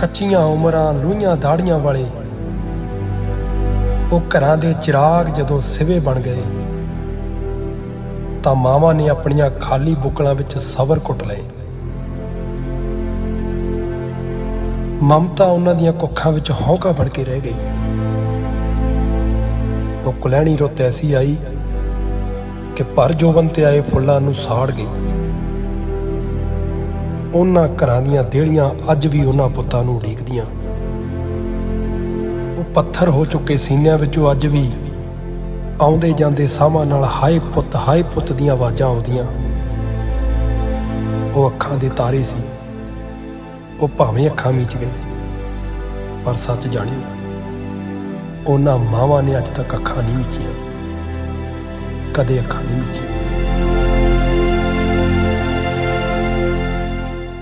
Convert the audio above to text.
ਕੱਚੀਆਂ ਉਮਰਾਂ ਲੂਈਆਂ ਦਾੜੀਆਂ ਵਾਲੇ। ਉਹ ਘਰਾਂ ਦੇ ਚਿਰਾਗ ਜਦੋਂ ਸਿਵੇ ਬਣ ਗਏ, ਤਾਂ ਮਾਵਾਂ ਨੇ ਆਪਣੀਆਂ ਖਾਲੀ ਬੁੱਕਲਾਂ ਵਿੱਚ ਸਬਰ ਕੁੱਟ ਲਏ। ਮਮਤਾ ਉਹਨਾਂ ਦੀਆਂ ਕੁੱਖਾਂ ਵਿੱਚ ਹੌਕਾ ਬਣ ਕੇ ਰਹਿ ਗਈ ਉਹ ਕੁਲੈਣੀ ਰੁੱਤ ਐਸੀ ਆਈ ਕਿ ਪਰ ਜੋਬਨ ਤੇ ਆਏ ਫੁੱਲਾਂ ਨੂੰ ਸਾੜ ਗਈ ਉਹਨਾਂ ਘਰਾਂ ਦੀਆਂ ਦੇਹਲੀਆਂ ਅੱਜ ਵੀ ਉਹਨਾਂ ਪੁੱਤਾਂ ਨੂੰ ਉਡੀਕਦੀਆਂ। ਉਹ ਪੱਥਰ ਹੋ ਚੁੱਕੇ ਸੀਨਿਆਂ ਵਿੱਚੋਂ ਅੱਜ ਵੀ ਆਉਂਦੇ ਜਾਂਦੇ ਸਾਹਾਂ ਨਾਲ ਹਾਏ ਪੁੱਤ ਹਾਏ ਪੁੱਤ ਦੀਆਂ ਆਵਾਜ਼ਾਂ ਆਉਂਦੀਆਂ। ਉਹ ਅੱਖਾਂ ਦੇ ਤਾਰੇ ਸੀ। ਉਹ ਭਾਵੇਂ ਅੱਖਾਂ ਮੀਚ ਗਏ, ਪਰ ਸੱਚ ਜਾਣਿਓ ਉਹਨਾਂ ਮਾਵਾਂ ਨੇ ਅੱਜ ਤੱਕ ਅੱਖਾਂ ਨਹੀਂ ਮੀਚੀਆਂ। ਕਦੇ ਅੱਖਾਂ ਨਹੀਂ ਮੀਚੀਆਂ।